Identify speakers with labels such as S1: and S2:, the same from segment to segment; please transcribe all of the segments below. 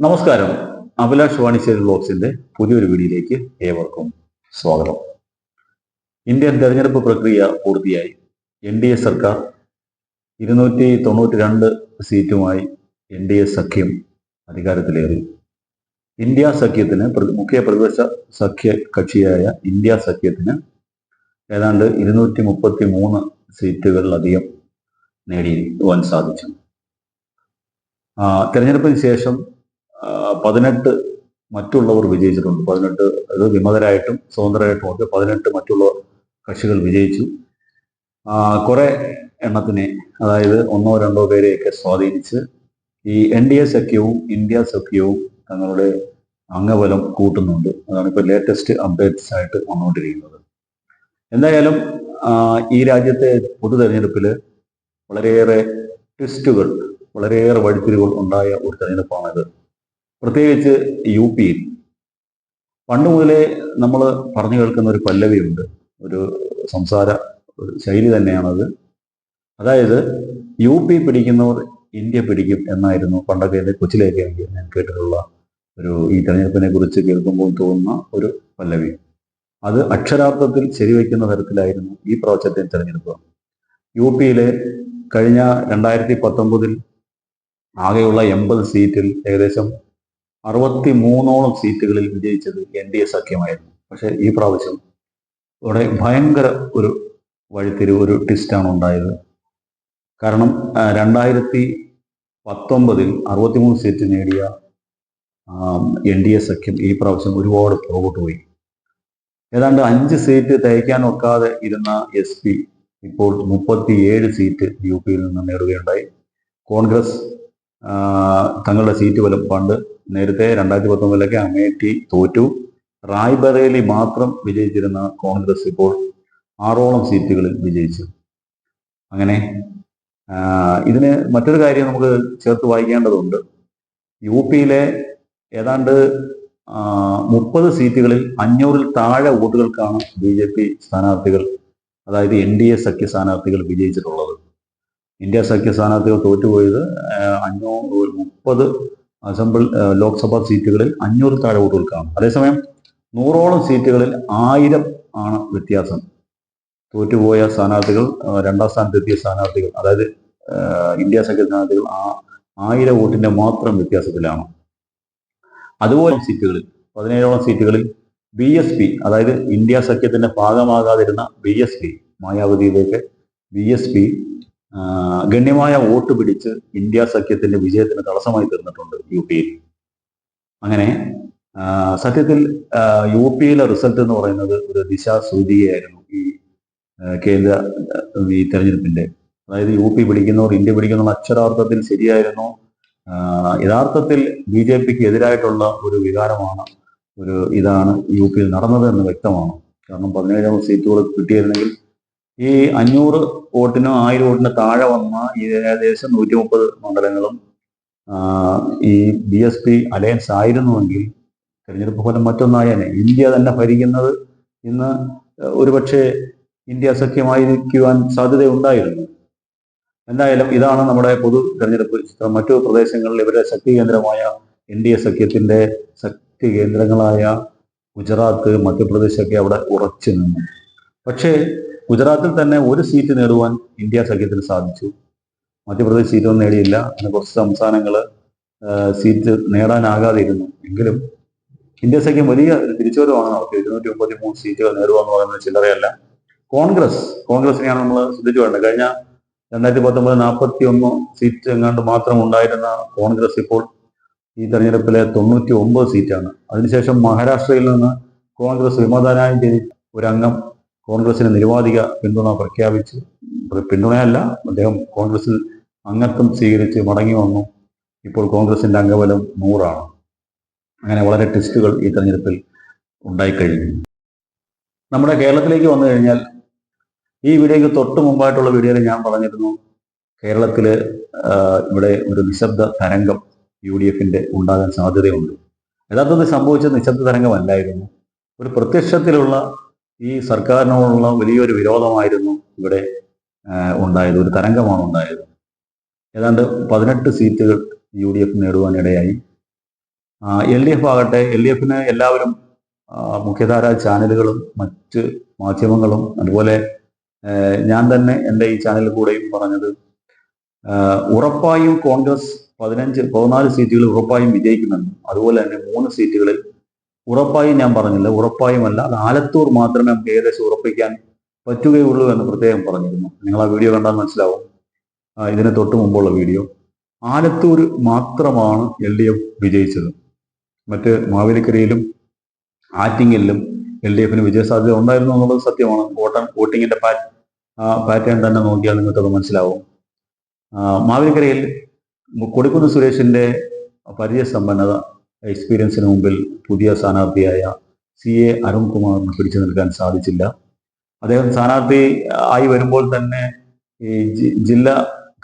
S1: നമസ്കാരം. അഭിലാഷ് വാണിശ്ശേരി ബ്ലോഗ്സിന്റെ പുതിയൊരു വീഡിയോയിലേക്ക് ഏവർക്കും സ്വാഗതം. ഇന്ത്യൻ തെരഞ്ഞെടുപ്പ് പ്രക്രിയ പൂർത്തിയായി. എൻ ഡി എ സർക്കാർ ഇരുന്നൂറ്റി തൊണ്ണൂറ്റി രണ്ട് സീറ്റുമായി എൻ ഡി എ സഖ്യം അധികാരത്തിലേറി. ഇന്ത്യ സഖ്യത്തിന് മുഖ്യ പ്രതിപക്ഷ സഖ്യ കക്ഷിയായ ഇന്ത്യ സഖ്യത്തിന് ഏതാണ്ട് ഇരുന്നൂറ്റി മുപ്പത്തി മൂന്ന് സീറ്റുകളിലധികം നേടിയുവാൻ സാധിച്ചു തെരഞ്ഞെടുപ്പിന് ശേഷം പതിനെട്ട് മറ്റുള്ളവർ വിജയിച്ചിട്ടുണ്ട്. പതിനെട്ട് അത് വിമതരായിട്ടും സ്വതന്ത്രരായിട്ടും ഒക്കെ പതിനെട്ട് മറ്റുള്ള കക്ഷികൾ വിജയിച്ചു. കുറെ എണ്ണത്തിനെ അതായത് ഒന്നോ രണ്ടോ പേരെയൊക്കെ സ്വാധീനിച്ച് ഈ എൻ ഡി എ സഖ്യവും ഇന്ത്യ സഖ്യവും തങ്ങളുടെ അംഗബലം കൂട്ടുന്നുണ്ട്. അതാണ് ഇപ്പോൾ ലേറ്റസ്റ്റ് അപ്ഡേറ്റ്സ് ആയിട്ട് വന്നുകൊണ്ടിരിക്കുന്നത്. എന്തായാലും ഈ രാജ്യത്തെ പൊതു തെരഞ്ഞെടുപ്പിൽ വളരെയേറെ ട്വിസ്റ്റുകൾ വളരെയേറെ വഴിത്തിരിവുകൾ ഉണ്ടായ ഒരു തെരഞ്ഞെടുപ്പാണിത്. പ്രത്യേകിച്ച് യു പിയിൽ പണ്ട് മുതലേ നമ്മൾ പറഞ്ഞു കേൾക്കുന്ന ഒരു പല്ലവിയുണ്ട്. ഒരു സംസാര ശൈലി തന്നെയാണത്. അതായത് യു പി പിടിക്കുന്നവർ ഇന്ത്യ പിടിക്കും എന്നായിരുന്നു പണ്ടൊക്കെ എന്റെ കൊച്ചിലേക്ക് എനിക്ക് ഞാൻ കേട്ടിട്ടുള്ള ഒരു ഈ തെരഞ്ഞെടുപ്പിനെ കുറിച്ച് കേൾക്കുമ്പോൾ തോന്നുന്ന ഒരു പല്ലവി. അത് അക്ഷരാർത്ഥത്തിൽ ശരിവെക്കുന്ന തരത്തിലായിരുന്നു ഈ പ്രാവശ്യത്തെ തെരഞ്ഞെടുപ്പ്. യു പിയിലെ കഴിഞ്ഞ രണ്ടായിരത്തി പത്തൊമ്പതിൽ ആകെയുള്ള എൺപത് സീറ്റിൽ ഏകദേശം അറുപത്തി മൂന്നോളം സീറ്റുകളിൽ വിജയിച്ചത് എൻ ഡി എ സഖ്യമായിരുന്നു. പക്ഷെ ഈ പ്രാവശ്യം ഇവിടെ ഭയങ്കര ഒരു വഴിത്തിരിവ് ഒരു ട്വിസ്റ്റാണ് ഉണ്ടായത്. കാരണം രണ്ടായിരത്തി പത്തൊമ്പതിൽ അറുപത്തിമൂന്ന് സീറ്റ് നേടിയ എൻ ഡി എ സഖ്യം ഈ പ്രാവശ്യം ഒരുപാട് പുറകോട്ട് പോയി. ഏതാണ്ട് അഞ്ച് സീറ്റ് തയ്ക്കാൻ ഒക്കാതെ ഇരുന്ന എസ് പി ഇപ്പോൾ മുപ്പത്തിയേഴ് സീറ്റ് യു പിയിൽ നിന്ന് നേടുകയുണ്ടായി. കോൺഗ്രസ് തങ്ങളുടെ സീറ്റ് ബലം പണ്ട് നേരത്തെ രണ്ടായിരത്തി പത്തൊമ്പതിലൊക്കെ അമേഠി തോറ്റു. റായ്ബറേലി മാത്രം വിജയിച്ചിരുന്ന കോൺഗ്രസ് ഇപ്പോൾ ആറോളം സീറ്റുകളിൽ വിജയിച്ചു. അങ്ങനെ ഇതിന് മറ്റൊരു കാര്യം നമുക്ക് ചേർത്ത് വായിക്കേണ്ടതുണ്ട്. യു പിയിലെ ഏതാണ്ട് മുപ്പത് സീറ്റുകളിൽ അഞ്ഞൂറിൽ താഴെ വോട്ടുകൾക്കാണ് ബി ജെ പി സ്ഥാനാർത്ഥികൾ അതായത് എൻ ഡി എ സഖ്യ സ്ഥാനാർത്ഥികൾ വിജയിച്ചിട്ടുള്ളത്. ഇന്ത്യ സഖ്യ സ്ഥാനാർത്ഥികൾ തോറ്റുപോയത് അഞ്ഞൂറ് മുപ്പത് അസംബിൾ ലോക്സഭാ സീറ്റുകളിൽ അഞ്ഞൂറ് താഴെ വോട്ടുകൾക്കാണ് അതേസമയം നൂറോളം സീറ്റുകളിൽ ആയിരം ആണ് വ്യത്യാസം. തോറ്റുപോയ സ്ഥാനാർത്ഥികൾ രണ്ടാം സ്ഥാനത്തെത്തിയ സ്ഥാനാർത്ഥികൾ അതായത് ഇന്ത്യ സഖ്യ സ്ഥാനാർത്ഥികൾ ആ ആയിരം വോട്ടിന്റെ മാത്രം വ്യത്യാസത്തിലാണ്. അതുപോലെ സീറ്റുകളിൽ പതിനേഴോളം സീറ്റുകളിൽ ബി എസ് പി അതായത് ഇന്ത്യ സഖ്യത്തിന്റെ ഭാഗമാകാതിരുന്ന ബി എസ് പി മായാവതിയിലേക്ക് ബി എസ് പി ഗണ്യമായ വോട്ട് പിടിച്ച് ഇന്ത്യ സഖ്യത്തിന്റെ വിജയത്തിന് തടസ്സമായി തീർന്നിട്ടുണ്ട് യു പിയിൽ അങ്ങനെ സത്യത്തിൽ യു പിയിലെ റിസൾട്ട് എന്ന് പറയുന്നത് ഒരു ദിശാസൂചികയായിരുന്നു ഈ കേന്ദ്ര ഈ തെരഞ്ഞെടുപ്പിന്റെ. അതായത് യു പി പിടിക്കുന്നവർ ഇന്ത്യ പിടിക്കുന്നവർ അക്ഷരാർത്ഥത്തിൽ ശരിയായിരുന്നു. യഥാർത്ഥത്തിൽ ബി ജെ പിക്ക് എതിരായിട്ടുള്ള ഒരു വികാരമാണ് ഒരു ഇതാണ് യു പിയിൽ നടന്നത് എന്ന് വ്യക്തമാണ്. കാരണം പതിനേഴാം സീറ്റുകൾ കിട്ടിയിരുന്നെങ്കിൽ ഈ അഞ്ഞൂറ് വോട്ടിനോ ആയിരം വോട്ടിന് താഴെ വന്ന ഏകദേശം നൂറ്റി മുപ്പത് മണ്ഡലങ്ങളും ഈ ബി എസ് പി അലയൻസ് ആയിരുന്നുവെങ്കിൽ തെരഞ്ഞെടുപ്പ് ഫലം മറ്റൊന്നായേനെ. ഇന്ത്യ തന്നെ ഭരിക്കുന്നത് ഇന്ന് ഒരുപക്ഷെ ഇന്ത്യ സഖ്യമായിരിക്കുവാൻ സാധ്യതയുണ്ടായിരുന്നു. എന്തായാലും ഇതാണ് നമ്മുടെ പൊതു തെരഞ്ഞെടുപ്പ് ചിത്രം. മറ്റു പ്രദേശങ്ങളിൽ ഇവരുടെ ശക്തി കേന്ദ്രമായ എൻ ഡി എ സഖ്യത്തിന്റെ ശക്തി കേന്ദ്രങ്ങളായ ഗുജറാത്ത് മധ്യപ്രദേശ് ഒക്കെ അവിടെ ഉറച്ചു നിന്നു. പക്ഷേ ഗുജറാത്തിൽ തന്നെ ഒരു സീറ്റ് നേടുവാൻ ഇന്ത്യ സഖ്യത്തിന് സാധിച്ചു. മധ്യപ്രദേശ് സീറ്റൊന്നും നേടിയില്ല. അങ്ങനെ കുറച്ച് സംസ്ഥാനങ്ങൾ സീറ്റ് നേടാനാകാതെ ഇരുന്നു എങ്കിലും ഇന്ത്യ സഖ്യം വലിയ ഒരു തിരിച്ചുവരവാണ് നടത്തിയത് ഇരുന്നൂറ്റി മുപ്പത്തി മൂന്ന് സീറ്റുകൾ നേടുക എന്ന് പറയുന്നത് ചില്ലറയല്ല. കോൺഗ്രസ് കോൺഗ്രസിനെയാണ് നമ്മൾ ശ്രദ്ധിച്ചു വേണ്ടത്. കഴിഞ്ഞ രണ്ടായിരത്തി പത്തൊമ്പത് നാൽപ്പത്തി ഒന്ന് സീറ്റ് എങ്ങാണ്ട് മാത്രം ഉണ്ടായിരുന്ന കോൺഗ്രസ് ഇപ്പോൾ ഈ തെരഞ്ഞെടുപ്പിലെ തൊണ്ണൂറ്റി ഒമ്പത് സീറ്റാണ് അതിനുശേഷം മഹാരാഷ്ട്രയിൽ നിന്ന് കോൺഗ്രസ് വിമതനായി ഒരു അംഗം കോൺഗ്രസിന് നിരുപാധിക പിന്തുണ പ്രഖ്യാപിച്ച്. പിന്തുണയല്ല അദ്ദേഹം കോൺഗ്രസിൽ അംഗത്വം സ്വീകരിച്ച് മടങ്ങി വന്നു. ഇപ്പോൾ കോൺഗ്രസിന്റെ അംഗബലം നൂറാണ്. അങ്ങനെ വളരെ ടെസ്റ്റുകൾ ഈ തെരഞ്ഞെടുപ്പിൽ ഉണ്ടായിക്കഴിഞ്ഞു. നമ്മുടെ കേരളത്തിലേക്ക് വന്നു കഴിഞ്ഞാൽ ഈ വീഡിയോയ്ക്ക് തൊട്ട് മുമ്പായിട്ടുള്ള വീഡിയോയിൽ ഞാൻ പറഞ്ഞിരുന്നു കേരളത്തിൽ ഇവിടെ ഒരു നിശബ്ദ തരംഗം യു ഡി എഫിന്റെ ഉണ്ടാകാൻ സാധ്യതയുണ്ട്. യഥാർത്ഥത്തിൽ സംഭവിച്ച നിശബ്ദ തരംഗമല്ലായിരുന്നു. ഒരു പ്രത്യക്ഷത്തിലുള്ള ഈ സർക്കാരിനോടുള്ള വലിയൊരു വിരോധമായിരുന്നു ഇവിടെ ഉണ്ടായത് ഒരു തരംഗമാണ് ഉണ്ടായത്. ഏതാണ്ട് പതിനെട്ട് സീറ്റുകൾ യു ഡി എഫ് നേടുവാനിടയായി എൽ ഡി എഫ് ആകട്ടെ എൽ ഡി എഫിന് എല്ലാവരും മുഖ്യധാര ചാനലുകളും മറ്റ് മാധ്യമങ്ങളും അതുപോലെ ഞാൻ തന്നെ എന്റെ ഈ ചാനലിൽ കൂടെയും പറഞ്ഞത് ഉറപ്പായും കോൺഗ്രസ് പതിനഞ്ച് പതിനാല് സീറ്റുകൾ ഉറപ്പായും വിജയിക്കുമെന്നും അതുപോലെ തന്നെ മൂന്ന് സീറ്റുകളിൽ ഉറപ്പായും ഞാൻ പറഞ്ഞില്ല. ഉറപ്പായും അല്ല അത് ആലത്തൂർ മാത്രമേ നമുക്ക് ഏകദേശം ഉറപ്പിക്കാൻ പറ്റുകയുള്ളൂ എന്ന് പ്രത്യേകം പറഞ്ഞിരുന്നു. നിങ്ങൾ ആ വീഡിയോ കണ്ടാൽ മനസ്സിലാവും. ഇതിന് തൊട്ട് മുമ്പുള്ള വീഡിയോ. ആലത്തൂർ മാത്രമാണ് എൽ ഡി എഫ് വിജയിച്ചത്. മറ്റ് മാവേലിക്കരയിലും ആറ്റിങ്ങലിലും എൽ ഡി എഫിന് വിജയസാധ്യത ഉണ്ടായിരുന്നു എന്നുള്ളത് സത്യമാണ്. വോട്ട വോട്ടിങ്ങിന്റെ പാറ്റ് പാറ്റേൺ തന്നെ നോക്കിയാൽ നിങ്ങൾക്കത് മനസ്സിലാവും. മാവേലിക്കരയിൽ കൊടിക്കുന്ന് സുരേഷിന്റെ പരിചയസമ്പന്നത എക്സ്പീരിയൻസിന് മുമ്പിൽ പുതിയ സ്ഥാനാർത്ഥിയായ സി എ അരുൺകുമാറിന് പിടിച്ചു നിൽക്കാൻ സാധിച്ചില്ല. അദ്ദേഹം സ്ഥാനാർത്ഥി ആയി വരുമ്പോൾ തന്നെ ഈ ജില്ലാ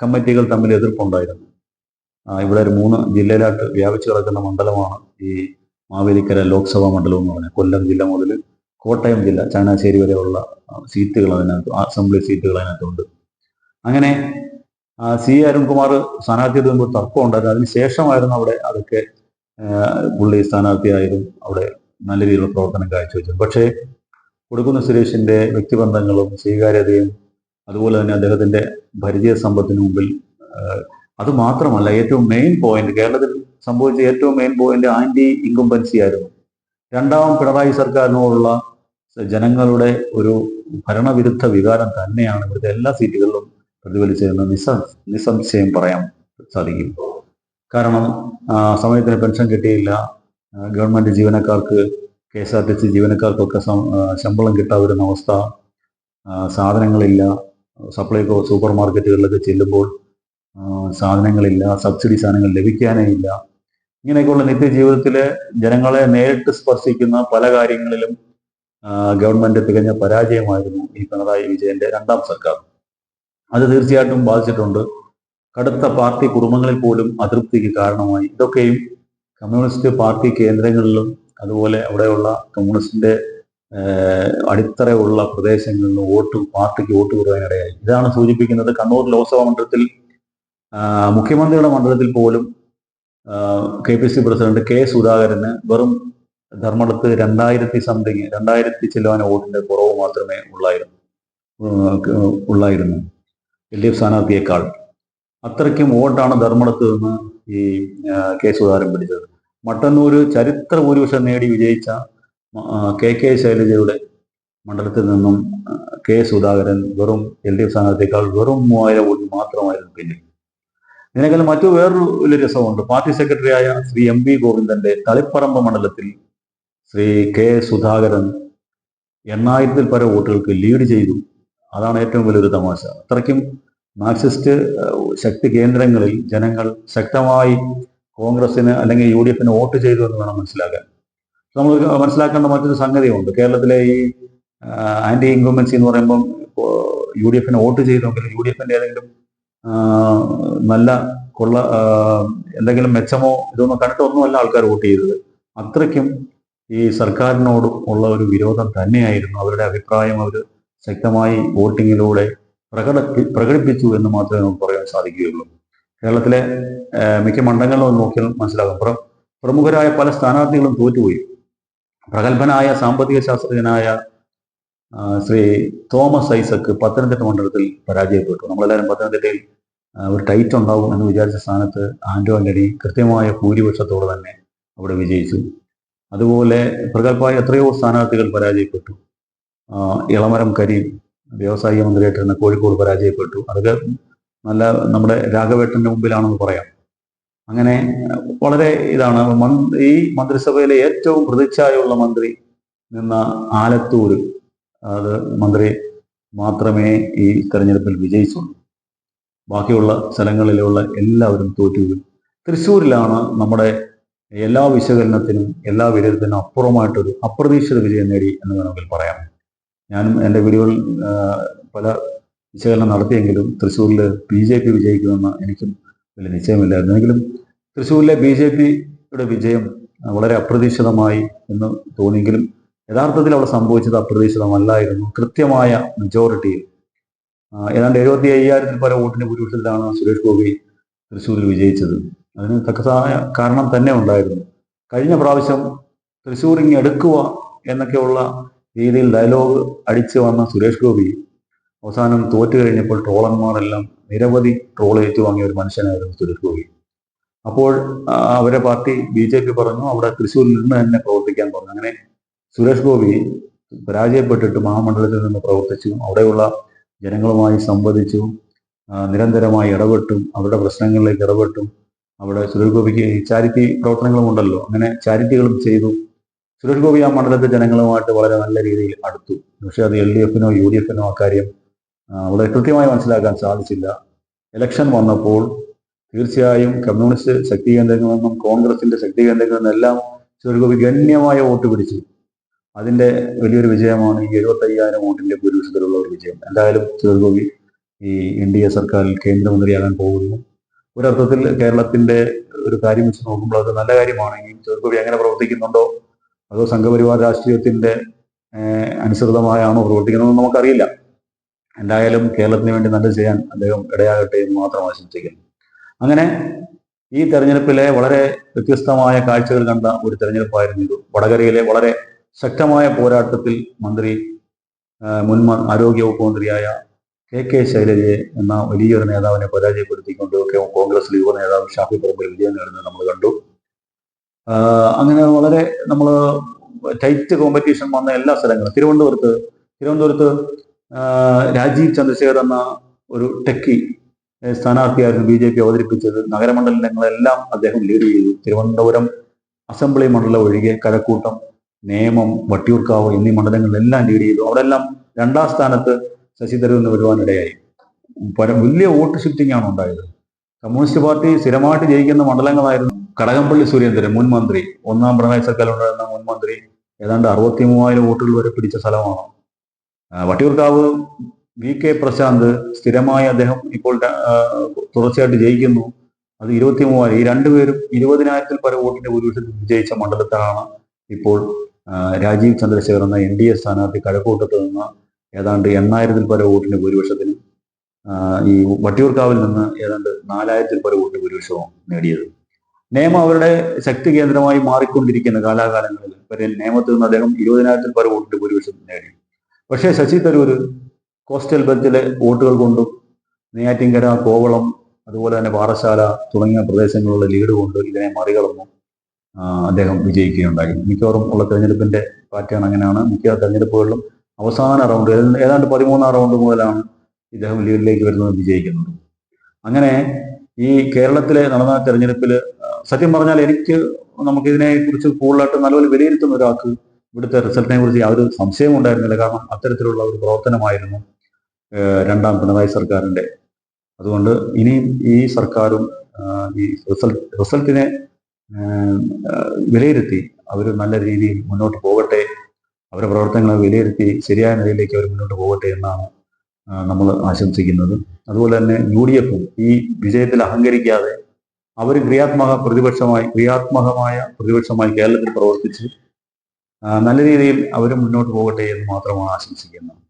S1: കമ്മിറ്റികൾ തമ്മിൽ എതിർപ്പുണ്ടായിരുന്നു. ഇവിടെ ഒരു മൂന്ന് ജില്ലയിലായിട്ട് വ്യാപിച്ചു കിടക്കുന്ന മണ്ഡലമാണ് ഈ മാവേലിക്കര ലോക്സഭാ മണ്ഡലം എന്ന് പറഞ്ഞാൽ കൊല്ലം ജില്ല മുതൽ കോട്ടയം ജില്ല ചങ്ങനാശ്ശേരി വരെയുള്ള സീറ്റുകൾ അതിനകത്ത് അസംബ്ലി സീറ്റുകൾ അതിനകത്തുണ്ട്. അങ്ങനെ സി അരുൺകുമാർ സ്ഥാനാർത്ഥി മുമ്പ് തർക്കം ഉണ്ടായിരുന്നു ശേഷമായിരുന്നു അവിടെ അതൊക്കെ പുള്ളി സ്ഥാനാർത്ഥിയായാലും അവിടെ നല്ല രീതിയിലുള്ള പ്രവർത്തനം കാഴ്ചവെച്ചു. പക്ഷേ കൊടുക്കുന്ന സുരേഷിന്റെ വ്യക്തിബന്ധങ്ങളും സ്വീകാര്യതയും അതുപോലെ തന്നെ അദ്ദേഹത്തിന്റെ പരിചയ സമ്പത്തിന് മുമ്പിൽ അതുമാത്രമല്ല അത് മാത്രമല്ല ഏറ്റവും മെയിൻ പോയിന്റ് കേരളത്തിൽ സംഭവിച്ച ഏറ്റവും മെയിൻ പോയിന്റ് ആന്റി ഇൻകുംബൻസി ആയിരുന്നു. രണ്ടാം പിണറായി സർക്കാരിനോടുള്ള ജനങ്ങളുടെ ഒരു ഭരണവിരുദ്ധ വികാരം തന്നെയാണ് ഇവിടുത്തെ എല്ലാ സീറ്റുകളിലും പ്രതിഫലിച്ചതെന്ന് നിസ്സ നിസ്സംശയം പറയാൻ സാധിക്കും. കാരണം സമയത്തിന് പെൻഷൻ കിട്ടിയില്ല. ഗവൺമെന്റ് ജീവനക്കാർക്ക് K S R T C ജീവനക്കാർക്കൊക്കെ ശമ്പളം കിട്ടാതിരുന്ന അവസ്ഥ. സാധനങ്ങളില്ല. സപ്ലൈകോ സൂപ്പർ മാർക്കറ്റുകളിലൊക്കെ ചെല്ലുമ്പോൾ സാധനങ്ങളില്ല. സബ്സിഡി സാധനങ്ങൾ ലഭിക്കാനേ ഇല്ല. ഇങ്ങനെയൊക്കെയുള്ള നിത്യജീവിതത്തിലെ ജനങ്ങളെ നേരിട്ട് സ്പർശിക്കുന്ന പല കാര്യങ്ങളിലും ഗവൺമെന്റ് തികഞ്ഞ പരാജയമായിരുന്നു ഈ പിണറായി വിജയന്റെ രണ്ടാം സർക്കാർ. അത് തീർച്ചയായിട്ടും ബാധിച്ചിട്ടുണ്ട്. കടുത്ത പാർട്ടി കുടുംബങ്ങളിൽ പോലും അതൃപ്തിക്ക് കാരണമായി. ഇതൊക്കെയും കമ്മ്യൂണിസ്റ്റ് പാർട്ടി കേന്ദ്രങ്ങളിലും അതുപോലെ അവിടെയുള്ള കമ്മ്യൂണിസ്റ്റിന്റെ അടിത്തറയുള്ള പ്രദേശങ്ങളിൽ വോട്ട് പാർട്ടിക്ക് വോട്ട് കുറയാനിടയായി ഇതാണ് സൂചിപ്പിക്കുന്നത് കണ്ണൂർ ലോക്സഭാ മണ്ഡലത്തിൽ മുഖ്യമന്ത്രിയുടെ മണ്ഡലത്തിൽ പോലും K P C president K സുധാകരന് വെറും ധർമ്മടത്ത് രണ്ടായിരത്തി സംതിങ് രണ്ടായിരത്തി ചെല്ലുവാന വോട്ടിന്റെ കുറവ് മാത്രമേ ഉള്ളായിരുന്നു ഉള്ളായിരുന്നു. എൽ ഡി എഫ് സ്ഥാനാർത്ഥിയേക്കാൾ. അത്രയ്ക്കും വോട്ടാണ് ധർമ്മടത്ത് നിന്ന് ഈ കെ സുധാകരൻ പിടിച്ചത്. മട്ടന്നൂര് ചരിത്ര ഭൂരിപക്ഷം നേടി വിജയിച്ച കെ കെ ശൈലജയുടെ മണ്ഡലത്തിൽ നിന്നും കെ സുധാകരൻ വെറും എൽ ഡി എഫ് സ്ഥാനാർത്ഥിയേക്കാൾ വെറും മൂവായിരം വോട്ട് മാത്രമായിരുന്നു പിന്നിൽ. ഇതിനേക്കാൾ മറ്റു വേറൊരു വലിയ രസമുണ്ട്. പാർട്ടി സെക്രട്ടറിയായ ശ്രീ എം വി ഗോവിന്ദന്റെ തളിപ്പറമ്പ് മണ്ഡലത്തിൽ ശ്രീ കെ സുധാകരൻ എണ്ണായിരത്തിൽ പര വോട്ടുകൾക്ക് ലീഡ് ചെയ്തു. അതാണ് ഏറ്റവും വലിയൊരു തമാശ. അത്രയ്ക്കും മാർക്സിസ്റ്റ് ശക്തി കേന്ദ്രങ്ങളിൽ ജനങ്ങൾ ശക്തമായി കോൺഗ്രസിന് അല്ലെങ്കിൽ യു ഡി എഫിന് വോട്ട് ചെയ്തു എന്ന് വേണം മനസ്സിലാക്കാൻ. നമ്മൾ മനസ്സിലാക്കേണ്ട മറ്റൊരു സംഗതിയുണ്ട്. കേരളത്തിലെ ഈ ആന്റി ഇൻകംബൻസി എന്ന് പറയുമ്പം യു ഡി എഫിന് വോട്ട് ചെയ്തെങ്കിൽ യു ഡി എഫിന്റെ ഏതെങ്കിലും നല്ല കൊള്ള എന്തെങ്കിലും മെച്ചമോ ഇതൊന്നും കണ്ടിട്ടൊന്നുമല്ല ആൾക്കാർ വോട്ട് ചെയ്തത്. അത്രയ്ക്കും ഈ സർക്കാരിനോടും ഉള്ള ഒരു വിരോധം തന്നെയായിരുന്നു. അവരുടെ അഭിപ്രായം അവർ ശക്തമായി വോട്ടിങ്ങിലൂടെ പ്രകട പ്രകടിപ്പിച്ചു എന്ന് മാത്രമേ നമുക്ക് പറയാൻ സാധിക്കുകയുള്ളൂ. കേരളത്തിലെ മിക്ക മണ്ഡലങ്ങളും നോക്കിയാൽ മനസ്സിലാകും. പ്ര- പ്രമുഖരായ പല സ്ഥാനാർത്ഥികളും തോറ്റുപോയി. പ്രഗത്ഭനായ സാമ്പത്തിക ശാസ്ത്രജ്ഞനായ ശ്രീ തോമസ് ഐസക്ക് പത്തനംതിട്ട മണ്ഡലത്തിൽ പരാജയപ്പെട്ടു. നമ്മളെല്ലാവരും പത്തനംതിട്ടയിൽ ഒരു ടൈറ്റ് ഉണ്ടാവും എന്ന് വിചാരിച്ച സ്ഥാനത്ത് ആന്റോ ആന്റണി കൃത്യമായ ഭൂരിപക്ഷത്തോടെ തന്നെ അവിടെ വിജയിച്ചു. അതുപോലെ പ്രഗത്ഭമായ എത്രയോ സ്ഥാനാർത്ഥികൾ പരാജയപ്പെട്ടു. ഇളമരം കരീം വ്യവസായിക മന്ത്രിയായിട്ടിരുന്ന കോഴിക്കോട് പരാജയപ്പെട്ടു. അതൊക്കെ നല്ല നമ്മുടെ രാഘവേട്ടന്റെ മുമ്പിലാണെന്ന് പറയാം. അങ്ങനെ വളരെ ഇതാണ് ഈ മന്ത്രിസഭയിലെ ഏറ്റവും പ്രതിച്ഛായുള്ള മന്ത്രി നിന്ന ആലത്തൂർ അത് മന്ത്രി മാത്രമേ ഈ തെരഞ്ഞെടുപ്പിൽ വിജയിച്ചുള്ളൂ. ബാക്കിയുള്ള സ്ഥലങ്ങളിലുള്ള എല്ലാവരും തോറ്റു തൃശ്ശൂരിലാണ് നമ്മുടെ എല്ലാ വിശകലനത്തിനും എല്ലാ വിലയിരുത്തിനും അപ്പുറമായിട്ടൊരു അപ്രതീക്ഷിത വിജയം നേടി എന്ന് വേണമെങ്കിൽ പറയാം. ഞാനും എന്റെ വീഡിയോയിൽ പല വിശകലനം നടത്തിയെങ്കിലും തൃശ്ശൂരിൽ ബി ജെ പി വിജയിക്കുമെന്ന് എനിക്കും വലിയ നിശ്ചയമില്ലായിരുന്നു. എങ്കിലും തൃശ്ശൂരിലെ ബി ജെ പിയുടെ വിജയം വളരെ അപ്രതീക്ഷിതമായി എന്ന് തോന്നിയെങ്കിലും യഥാർത്ഥത്തിൽ അവിടെ സംഭവിച്ചത് അപ്രതീക്ഷിതമല്ലായിരുന്നു. കൃത്യമായ മെജോറിറ്റിയിൽ ഏതാണ്ട് എഴുപത്തി അയ്യായിരത്തിൽ പല വോട്ടിന്റെ ഭൂരിപക്ഷത്തിലാണ് സുരേഷ് ഗോപി തൃശ്ശൂരിൽ വിജയിച്ചത്. അതിന് തക്കതായ കാരണം തന്നെ ഉണ്ടായിരുന്നു. കഴിഞ്ഞ പ്രാവശ്യം തൃശ്ശൂർ ഇങ്ങ് എടുക്കുക എന്നൊക്കെയുള്ള രീതിയിൽ ഡയലോഗ് അടിച്ചു വന്ന സുരേഷ് ഗോപി അവസാനം തോറ്റു കഴിഞ്ഞപ്പോൾ ട്രോളന്മാരെല്ലാം നിരവധി ട്രോൾ ഏറ്റുവാങ്ങിയ ഒരു മനുഷ്യനായിരുന്നു സുരേഷ് ഗോപി. അപ്പോൾ അവരെ പാർട്ടി ബി ജെ പി പറഞ്ഞു അവിടെ തൃശ്ശൂരിൽ നിന്ന് തന്നെ പ്രവർത്തിക്കാൻ പറഞ്ഞു. അങ്ങനെ സുരേഷ് ഗോപി പരാജയപ്പെട്ടിട്ട് മഹാമണ്ഡലത്തിൽ നിന്ന് പ്രവർത്തിച്ചു. അവിടെയുള്ള ജനങ്ങളുമായി സംവദിച്ചു. നിരന്തരമായി ഇടപെട്ടും അവരുടെ പ്രശ്നങ്ങളിലേക്ക് ഇടപെട്ടും. അവിടെ സുരേഷ് ഗോപിക്ക് ചാരിറ്റി പ്രവർത്തനങ്ങളും ഉണ്ടല്ലോ അങ്ങനെ ചാരിറ്റികളും ചെയ്തു. സുരേഷ് ഗോപി ആ മണ്ഡലത്തെ ജനങ്ങളുമായിട്ട് വളരെ നല്ല രീതിയിൽ അടുത്തു. പക്ഷേ അത് എൽ ഡി എഫിനോ യു ഡി എഫിനോ ആ കാര്യം വളരെ കൃത്യമായി മനസ്സിലാക്കാൻ സാധിച്ചില്ല. ഇലക്ഷൻ വന്നപ്പോൾ തീർച്ചയായും കമ്മ്യൂണിസ്റ്റ് ശക്തി കേന്ദ്രങ്ങളിൽ നിന്നും കോൺഗ്രസിന്റെ ശക്തി കേന്ദ്രങ്ങളിൽ നിന്നെല്ലാം സുരേഷ് ഗോപി ഗണ്യമായ വോട്ട് പിടിച്ചു. അതിന്റെ വലിയൊരു വിജയമാണ് ഈ എഴുപത്തി അയ്യായിരം വോട്ടിന്റെ ഭൂരിപക്ഷത്തിലുള്ള ഒരു വിജയം. എന്തായാലും സുരേഷ് ഗോപി ഈ എൻ ഡി എ സർക്കാരിൽ കേന്ദ്രമന്ത്രിയാകാൻ പോകുന്നു. ഒരർത്ഥത്തിൽ കേരളത്തിന്റെ ഒരു കാര്യം വെച്ച് നോക്കുമ്പോൾ അത് നല്ല കാര്യമാണെങ്കിൽ സുരേഷ് ഗോപി എങ്ങനെ പ്രവർത്തിക്കുന്നുണ്ടോ? അതോ സംഘപരിവാർ രാഷ്ട്രീയത്തിന്റെ അനുസൃതമായാണോ പ്രവർത്തിക്കുന്നതെന്ന് നമുക്കറിയില്ല. എന്തായാലും കേരളത്തിന് വേണ്ടി നല്ലത് ചെയ്യാൻ അദ്ദേഹം ഇടയാകട്ടെ എന്ന് മാത്രം ആശംസിക്കുന്നു. അങ്ങനെ ഈ തെരഞ്ഞെടുപ്പിലെ വളരെ വ്യത്യസ്തമായ കാഴ്ചകൾ കണ്ട ഒരു തെരഞ്ഞെടുപ്പായിരുന്നു ഇത്. വടകരയിലെ വളരെ ശക്തമായ പോരാട്ടത്തിൽ മന്ത്രി മുൻ ആരോഗ്യവകുപ്പ് മന്ത്രിയായ കെ കെ ശൈലജയെ എന്ന വലിയൊരു നേതാവിനെ പരാജയപ്പെടുത്തിക്കൊണ്ട് കോൺഗ്രസ് യുവ നേതാവ് ഷാഫി പറമ്പിൽ വിജയം നേടുന്നത് നമ്മൾ കണ്ടു. അങ്ങനെ വളരെ നമ്മൾ ടൈറ്റ് കോമ്പറ്റീഷൻ വന്ന എല്ലാ സ്ഥലങ്ങളും. തിരുവനന്തപുരത്ത് തിരുവനന്തപുരത്ത് രാജീവ് ചന്ദ്രശേഖർ എന്ന ഒരു ടെക്കി സ്ഥാനാർത്ഥിയായിരുന്നു ബി ജെ പി അവതരിപ്പിച്ചത്. നഗരമണ്ഡലങ്ങളെല്ലാം അദ്ദേഹം ലീഡ് ചെയ്തു. തിരുവനന്തപുരം അസംബ്ലി മണ്ഡലം ഒഴികെ കഴക്കൂട്ടം നേമം വട്ടിയൂർക്കാവ് എന്നീ മണ്ഡലങ്ങളിലെല്ലാം ലീഡ് ചെയ്തു. അവിടെ എല്ലാം രണ്ടാം സ്ഥാനത്ത് ശശി എന്ന് വരുവാനിടയായി. വലിയ വോട്ട് ഷിഫ്റ്റിംഗ് ആണ് ഉണ്ടായത്. കമ്മ്യൂണിസ്റ്റ് പാർട്ടി സ്ഥിരമായിട്ട് ജയിക്കുന്ന മണ്ഡലങ്ങളായിരുന്നു കടകംപള്ളി സുരേന്ദ്രൻ മുൻ മന്ത്രി ഒന്നാം പിണറായി സർക്കാർ ഉണ്ടായിരുന്ന മുൻ മന്ത്രി ഏതാണ്ട് അറുപത്തി മൂവായിരം വോട്ടുകൾ വരെ പിടിച്ച സ്ഥലമാണ്. വട്ടിയൂർക്കാവ് വി കെ പ്രശാന്ത് സ്ഥിരമായി അദ്ദേഹം ഇപ്പോൾ തുടർച്ചയായിട്ട് ജയിക്കുന്നു. അത് ഇരുപത്തി മൂവായിരം ഈ രണ്ടുപേരും ഇരുപതിനായിരത്തിൽ പര വോട്ടിന്റെ ഭൂരിപക്ഷത്തിൽ വിജയിച്ച മണ്ഡലത്തിലാണ് ഇപ്പോൾ രാജീവ് ചന്ദ്രശേഖർ എന്ന എൻ ഡി എ സ്ഥാനാർത്ഥി കഴക്കൂട്ടത്ത് നിന്ന് ഏതാണ്ട് എണ്ണായിരത്തിൽ പര വോട്ടിന്റെ ഭൂരിപക്ഷത്തിനും ഈ വട്ടിയൂർക്കാവിൽ നിന്ന് ഏതാണ്ട് നാലായിരത്തിൽ പര വോട്ടിന്റെ ഭൂരിപക്ഷവും നേടിയത്. നിയമം അവരുടെ ശക്തി കേന്ദ്രമായി മാറിക്കൊണ്ടിരിക്കുന്ന കാലാകാലങ്ങളിൽ വരെ നിയമത്തിൽ നിന്ന് അദ്ദേഹം ഇരുപതിനായിരത്തിൽ പല വോട്ടിന്റെ ഭൂരിപക്ഷം നേടി. പക്ഷേ ശശി തരൂർ കോസ്റ്റൽ ബെൽറ്റിലെ വോട്ടുകൾ കൊണ്ടും നെയ്യാറ്റിൻകര കോവളം അതുപോലെ തന്നെ പാറശാല തുടങ്ങിയ പ്രദേശങ്ങളിലുള്ള ലീഡ് കൊണ്ട് ഇതിനെ മറികടന്നു അദ്ദേഹം വിജയിക്കുകയുണ്ടായി. മിക്കവാറും ഉള്ള തെരഞ്ഞെടുപ്പിന്റെ പാറ്റേൺ അങ്ങനെയാണ്. മിക്ക തെരഞ്ഞെടുപ്പുകളിലും അവസാന റൗണ്ട് ഏതാണ്ട് പതിമൂന്നാം റൗണ്ട് മുതലാണ് ഇദ്ദേഹം ലീഡിലേക്ക് വരുന്നത് വിജയിക്കുന്നത്. അങ്ങനെ ഈ കേരളത്തിലെ നടന്ന തെരഞ്ഞെടുപ്പിൽ സത്യം പറഞ്ഞാൽ എനിക്ക് നമുക്കിതിനെ കുറിച്ച് കൂടുതലായിട്ട് നല്ലപോലെ വിലയിരുത്തുന്ന ഒരാൾക്ക് ഇവിടുത്തെ റിസൾട്ടിനെ കുറിച്ച് യാതൊരു സംശയവും ഉണ്ടായിരുന്നില്ല. കാരണം അത്തരത്തിലുള്ള ഒരു പ്രവർത്തനമായിരുന്നു രണ്ടാം പിണറായി സർക്കാരിന്റെ. അതുകൊണ്ട് ഇനിയും ഈ സർക്കാരും ഈ റിസൾട്ട് റിസൾട്ടിനെ വിലയിരുത്തി അവർ നല്ല രീതിയിൽ മുന്നോട്ട് പോകട്ടെ അവരുടെ പ്രവർത്തനങ്ങളെ വിലയിരുത്തി ശരിയായ നിലയിലേക്ക് അവർ മുന്നോട്ട് പോകട്ടെ എന്നാണ് നമ്മൾ ആശംസിക്കുന്നത്. അതുപോലെ തന്നെ യു ഡി എഫും ഈ വിജയത്തിൽ അഹങ്കരിക്കാതെ അവർ ക്രിയാത്മക പ്രതിപക്ഷമായി ക്രിയാത്മകമായ പ്രതിപക്ഷമായി കേരളത്തിൽ പ്രവർത്തിച്ച് നല്ല രീതിയിൽ അവർ മുന്നോട്ട് പോകട്ടെ എന്ന് മാത്രമാണ് ആശംസിക്കുന്നത്.